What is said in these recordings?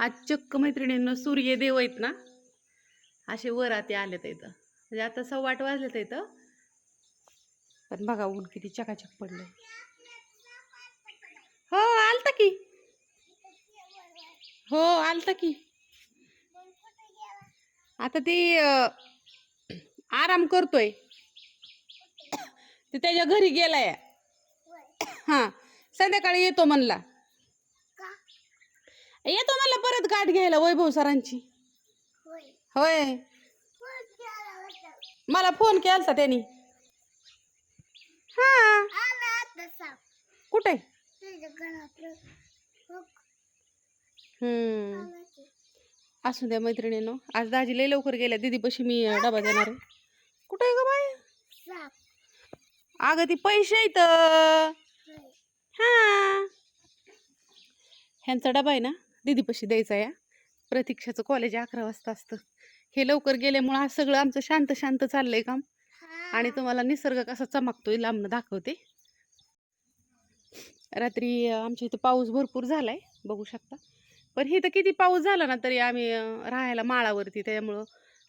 आज चक्क मैत्रिणींना सूर्यदेव आहेत ना? असे वर आते आलेत इथं. म्हणजे आता सव्वा आठ वाजलेत इथं. पण बघा ऊन किती चकाचक पडलं हो आलता की. हो आलता की. आता ती आराम करतोय. ते त्याच्या घरी गेलाय. हा संध्याकाळी येतो म्हणला. येतो मला परत गाठ घ्यायला वैभव सरांची. होय. मला फोन केलता त्यांनी. हा. कुठे? हम्म. असू द्या मैत्रिणीनं आज दाजी लय लवकर गेल्या दीदीपाशी मी डबा देणार आहे. कुठे आहे ग बाय अगं ती पैसे आहेत. हा. ह्यांचा डबा आहे ना? दीदीपाशी द्यायचा या. प्रतीक्षाचं कॉलेज अकरा वाजता असतं. हे लवकर गेल्यामुळं आज सगळं आमचं शांत शांत चाललंय काम. आणि तुम्हाला निसर्ग कसा चमकतोय लांबनं दाखवते. रात्री आमच्या इथं पाऊस भरपूर झालाय बघू शकता. पण इथं किती पाऊस झाला ना तरी आम्ही राहायला माळावरती त्यामुळं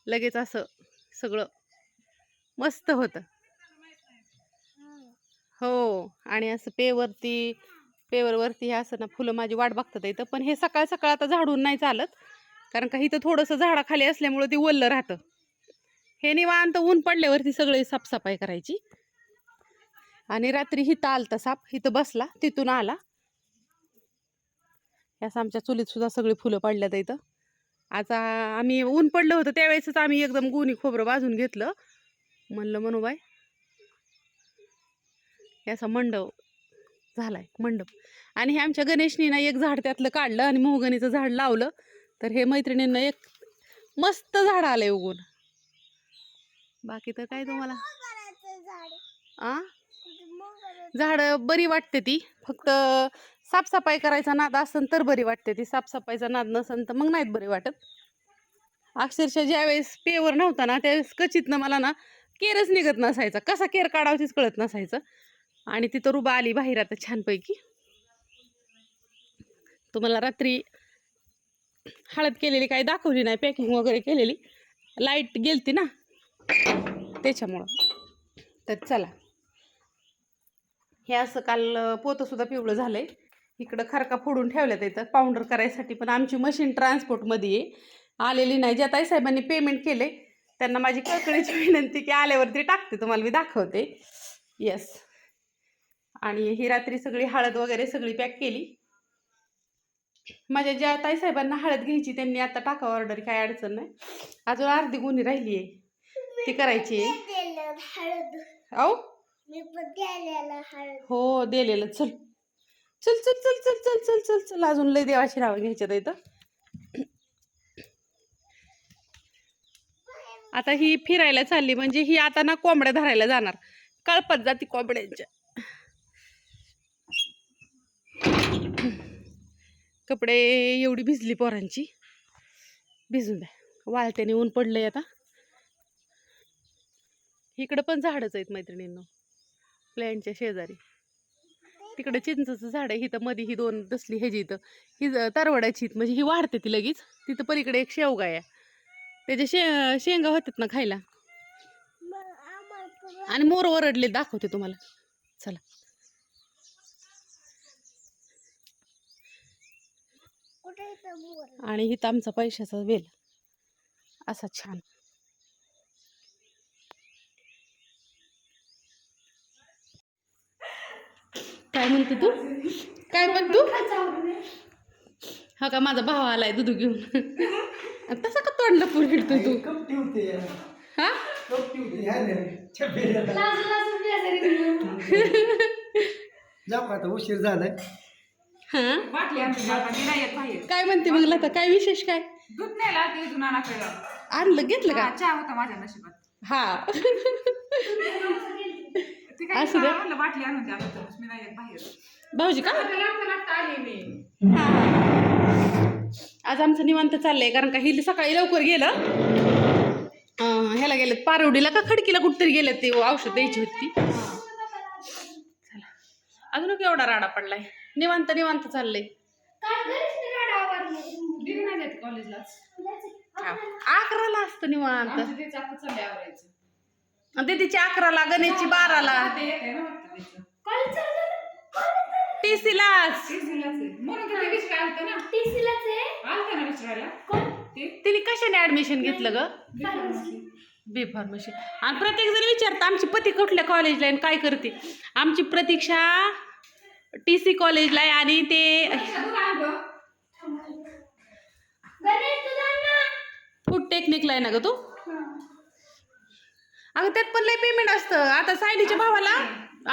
लगेच असं सगळं मस्त होतं. हो आणि असं पेवरती पेवरवरती हे असं ना फुलं माझी वाट बघतात इथं. पण हे सकाळ सकाळ आता झाडून नाही चालत. कारण का इथं थोडंसं झाडाखाली असल्यामुळं ते वल्लं राहतं. हे निवांत ऊन पडल्यावरती सगळे साफसफाई करायची. आणि रात्री हिथं आलता साप. हिथं बसला. तिथून आला. यास आमच्या चुलीत सुद्धा सगळी फुलं पडल्यात इथं. आता आम्ही ऊन पडलं होतं त्यावेळेसच आम्ही एकदम गुणी खोबरं भाजून घेतलं. म्हणलं म्हणूबाई याचा मंडप झालाय मंडप. आणि हे आमच्या गणेशनीनं एक झाड त्यातलं काढलं आणि मोहगणीचं झाड लावलं. तर हे मैत्रिणींना एक मस्त झाड आलंय उगून. बाकी तर काय तुम्हाला? आ? झाड बरी वाटते ती. फक्त साफसफाई करायचा नाद असन तर बरी वाटते ती. साफसफाईचा नाद नसन तर मग नाहीत बरी वाटत. अक्षरशः ज्यावेळेस पेवर नव्हता ना त्यावेळेस कचितनं मला ना केरच निघत नसायचा. कसा केर काढावा तीच कळत नसायचं. आणि तिथं रुबा आली बाहेर आता छानपैकी. तुम्हाला रात्री हळद केलेली काही दाखवली नाही पॅकिंग वगैरे केलेली. लाइट गेलती ना? त्याच्यामुळं. तर चला. हे असं काल पोतंसुद्धा पिवळं पिवळं झालंय. इकडं खरका फोडून ठेवल्यात येतात पावडर करायसाठी पण आमची मशीन ट्रान्सपोर्टमध्ये आहे आलेली नाही. ज्या ताई साहेबांनी पेमेंट केले त्यांना माझी कळकळीची विनंती की आल्यावरती टाकते. तुम्हाला मी दाखवते. येस आणि ही रात्री सगळी हळद वगैरे सगळी पॅक केली. माझ्या ज्या ताई साहेबांना हळद घ्यायची त्यांनी आता टाका ऑर्डर काय अडचण नाही. अजून अर्धी गुन्ही राहिली आहे. ती करायची आहे. अहो. हो दिलेलं. चल. चल चल चल चल चल चल चल चल. अजून लय देवाची नावं घ्यायच्यात इथं आता ही फिरायला चालली म्हणजे ही आता ना कोंबड्या धरायला जाणार. कळपत जाती कोंबड्यांच्या. कपडे एवढी भिजली पोरांची. भिजून द्या. वाळत्याने ऊन पडलंय आता. इकडं पण झाडच आहेत मैत्रिणींनो. प्लॅनच्या शेजारी. तिकडे चिंचचं झाड आहे. इथं मध्ये ही दोन दसली ह्याची इथं. ही तरवडाची इथं. म्हणजे ही वाढते ती लगेच. तिथं पलीकडे एक शेवगा आहे. त्याच्या शे शेंगा होतात ना खायला. आणि मोर वरडले दाखवते तुम्हाला. चला. आणि इथं आमचा पैशाचा वेल. असा छान. काय म्हणते तू? काय म्हणतो हा का? माझा भाव आलाय दुधू घेऊन. तसं का तोंडला पुरडतो तू? हा? उशीर झालाय. हा? आमची नाही येत बाहेर. काय म्हणते मग लता काय विशेष काय? दूध ते इथून नानाकडे आणलं घेतलं का? चहा होता माझ्या नशिबात. हा. ते काय असू द्या. म्हणलं बाटली आणून द्या आता मी नाही येत बाहेर. भाऊजी का? लागता लागता आली मी. हा. आज आमचं निवांत चाललंय कारण का ही सकाळी लवकर गेलं. अं, ह्याला गेलेत पारवडीला का खडकीला कुठतरी गेलेत ते औषध द्यायची होती चला. अजून केवढा राडा पडलाय. निवांत निवांत चाललंय. अकराला असतं निवांत. दीदीची अकराला गणेशची बाराला. टीसीलाच. तिने कशाने ऍडमिशन घेतलं ग? बी फार्मसी आणि प्रत्येक जण विचारत आमची पती कुठल्या कॉलेजला काय करते? आमची प्रतीक्षा टी सी कॉलेजला आहे आणि ते फूड टेक्निकला आहे ना ग तू? अगं त्यात पण लय पेमेंट असतं. आता सायलीच्या भावाला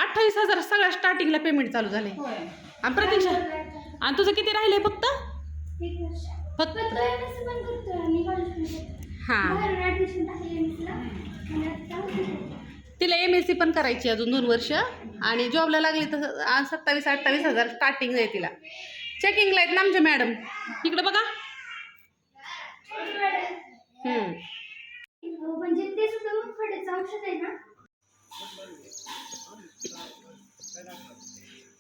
अठ्ठावीस हजार सगळ्या स्टार्टिंगला पेमेंट चालू झाले. आणि प्रतीक्षा आणि तुझं किती राहिलंय फक्त? फक्त हां. तिला एम एस सी पण करायची अजून दोन वर्ष. आणि जॉबला लागली तर सत्तावीस अठ्ठावीस हजार स्टार्टिंग आहे तिला. चेकिंगला आहेत ना आमच्या मॅडम इकडं बघा. हम्म. म्हणजे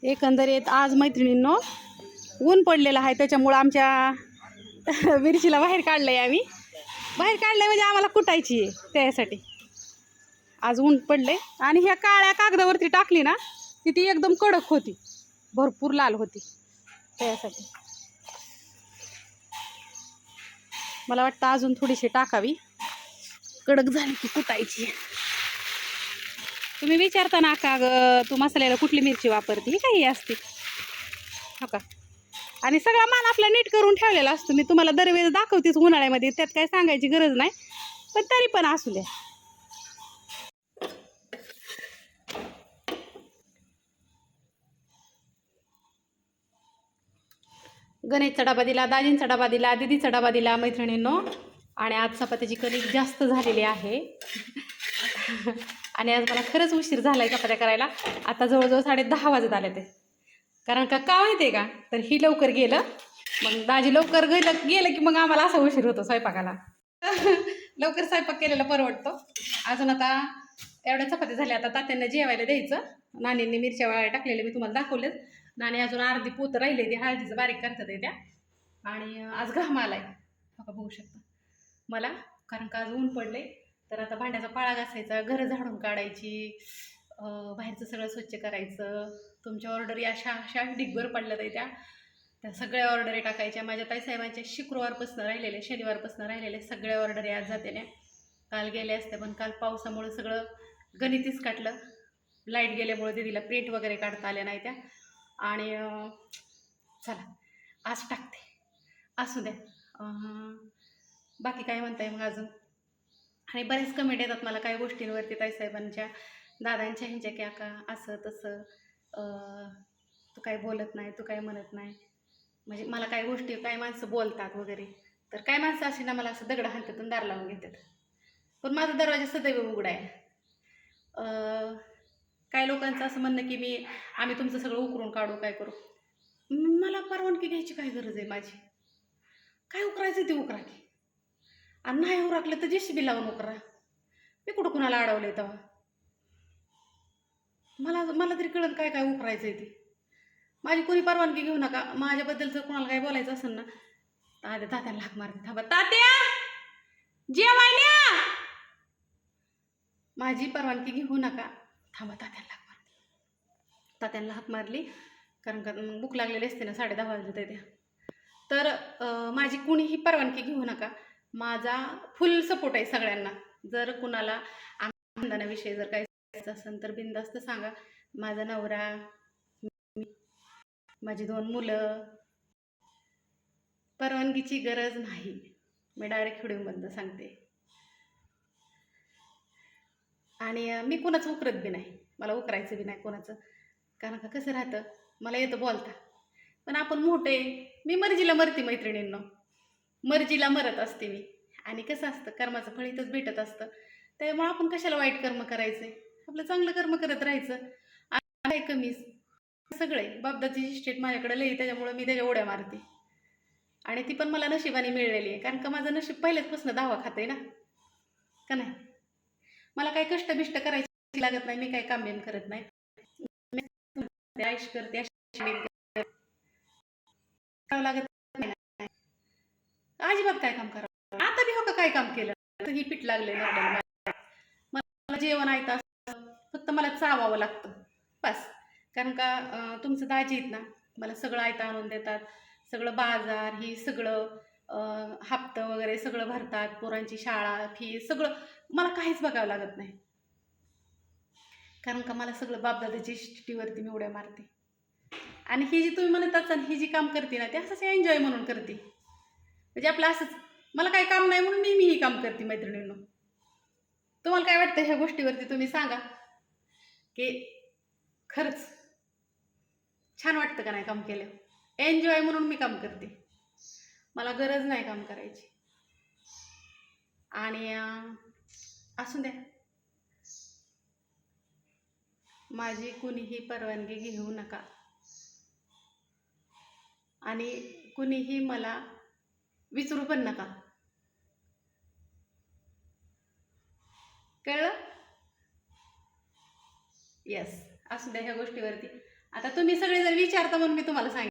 एकंदरीत आज मैत्रिणींनो ऊन पडलेलं आहे त्याच्यामुळं आमच्या मिरचीला बाहेर काढलं आहे आम्ही. बाहेर काढलं म्हणजे आम्हाला कुटायची आहे त्यासाठी. आज ऊन पडले आणि ह्या काळ्या कागदावरती टाकली ना ती ती एकदम कडक होती. भरपूर लाल होती. त्यासाठी. मला वाटतं अजून थोडीशी टाकावी. कडक झाली की कुटायची. तुम्ही विचारता ना का ग तू मसाल्याला कुठली मिरची वापरते? ही काही असते. हो का? आणि सगळा मान आपला नीट करून ठेवलेला असतो. मी तुम्हाला दरवेळेस दाखवतेच उन्हाळ्यामध्ये त्यात काय सांगायची गरज नाही. पण तरी पण असू द्या. गणेशचा डबा दिला दाजींचा डबा दिला दिदीचा डबा दिला मैत्रिणींनो. आणि आज चपात्याची कणिक जास्त झालेली आहे. आणि आज मला खरंच उशीर झाला आहे चपात्या करायला. आता जवळजवळ साडे दहा वाजत आले ते. कारण का का माहिती आहे का? तर ही लवकर गेलं. मग दाजी लवकर गेलं गेलं की मग आम्हाला असा उशीर होतो स्वयंपाकाला. लवकर स्वयंपाक केलेला परवडतो. अजून आता एवढ्या चपात्या झाल्या. आता तात्यांना जेवायला द्यायचं. नानींनी मिरच्या वाळ्या टाकलेल्या मी तुम्हाला दाखवलेच नाणे अजून अर्धी पोत राहिले ते हळदीचं बारीक करतात त्या आणि आज घाम आलाय बघा बघू शकता. मला कारण का आज ऊन पडले तर आता भांड्याचा पाळा घासायचा घरं झाडून काढायची बाहेरचं सगळं स्वच्छ करायचं. तुमच्या ऑर्डर या अशा अशा डिगभर पडल्या त्या त्या सगळ्या ऑर्डरी टाकायच्या. माझ्या ताईसाहेबांच्या शुक्रवारपासून राहिलेल्या शनिवारपासून राहिलेल्या सगळ्या ऑर्डरी आज जाते ना काल गेले असते पण काल पावसामुळे सगळं गणितीच काटलं. लाइट गेल्यामुळे दिदीला प्रिंट वगैरे काढता आल्या नाही त्या. आणि चला आज टाकते. असू द्या. बाकी काय म्हणताय मग अजून? आणि बरेच कमेंट येतात मला काही गोष्टींवरती ताईसाहेबांच्या दादांच्या ह्यांच्या की आका असं तसं तू काय बोलत नाही तू काय म्हणत नाही. म्हणजे मला काही गोष्टी काही माणसं बोलतात वगैरे. तर काही माणसं अशी ना मला असं दगड हाणतात दार लावून घेतात. पण माझा दरवाजा सदैव उघडा आहे. काही लोकांचं असं म्हणणं की मी आम्ही तुमचं सगळं उकरून काढू काय करू? मला परवानगी घ्यायची काय गरज आहे माझी? काय उकरायचं ते उकरा की आणि नाही उरकलं तर जेसीबी लावून उकरा. मी कुठं कुणाला अडवलंय तेव्हा? मला मला तरी कळत काय काय उकरायचं आहे ते. माझी कोणी परवानगी घेऊ नका. माझ्याबद्दल जर कोणाला काय बोलायचं असेल ना तात्या तात्याला हाक मारते. थांबा. तात्या! जे माझी परवानगी घेऊ नका. थांबा तात्यांना हाक मारली. तात्यांना हाक मारली कारण का मग भूक लागलेली असते ना साडे दहा वाजले त्या. तर माझी कुणीही परवानगी घेऊ नका. माझा फुल सपोर्ट आहे सगळ्यांना. जर कुणाला आमदानाविषयी जर काही सांगायचं असेल तर बिंदास्त सांगा. माझा नवरा माझी दोन मुलं परवानगीची गरज नाही. मी डायरेक्ट व्हिडिओमधनं सांगते. आणि मी कोणाचं उकरत बी नाही. मला उकरायचं बी नाही कोणाचं. कारण का कसं राहतं? मला येतं बोलता. पण आपण मोठे मी मर्जीला मरते मैत्रिणींनो. मर्जीला मरत असते मी. आणि कसं असतं कर्माचं फळ इथंच भेटत असतं. त्यामुळे आपण कशाला वाईट कर्म करायचे? आपलं चांगलं कर्म करत राहायचं. आहे कमीच. सगळे. बापदाची इस्टेट माझ्याकडे लई त्याच्यामुळं मी त्याच्या उड्या मारते. आणि ती पण मला नशिबाने मिळलेली आहे. कारण का माझं नशीब पहिल्याचपासून धावा खाते ना. का नाही? मला काही कष्ट बिष्ट करायची लागत नाही मी काही काम बिम करत नाही. आयुष करते लागत अजिबात काय काम करा आता बी हो का काय काम केलं. ही पीठ लागले मला जेवण आहे फक्त मला चावावं लागतं. बस. कारण का तुमचं दाजी आहेत ना मला सगळं आयता आणून देतात. सगळं बाजार ही सगळं. हप्तं वगैरे सगळं भरतात पोरांची शाळा फी सगळं. मला काहीच बघावं लागत नाही. कारण का मला सगळं बापदादाची शिट्टीवरती मी उड्या मारते. आणि ही जी तुम्ही म्हणत असाल ही जी काम करते ना ते असंच एन्जॉय म्हणून करते. म्हणजे आपलं असंच मला काही काम नाही म्हणून मी मी ही काम करते मैत्रिणींनो. तुम्हाला काय वाटतं ह्या गोष्टीवरती तुम्ही सांगा? की खरंच छान वाटतं का नाही काम केलं? एन्जॉय म्हणून मी काम करते. मला गरज नाही काम करायची. आणि असू द्या. माझी कुणीही परवानगी घेऊ नका. आणि कुणीही मला विचारू पण नका. कळलं? येस असू द्या ह्या गोष्टीवरती. आता तुम्ही सगळे जर विचारता म्हणून मी तुम्हाला सांग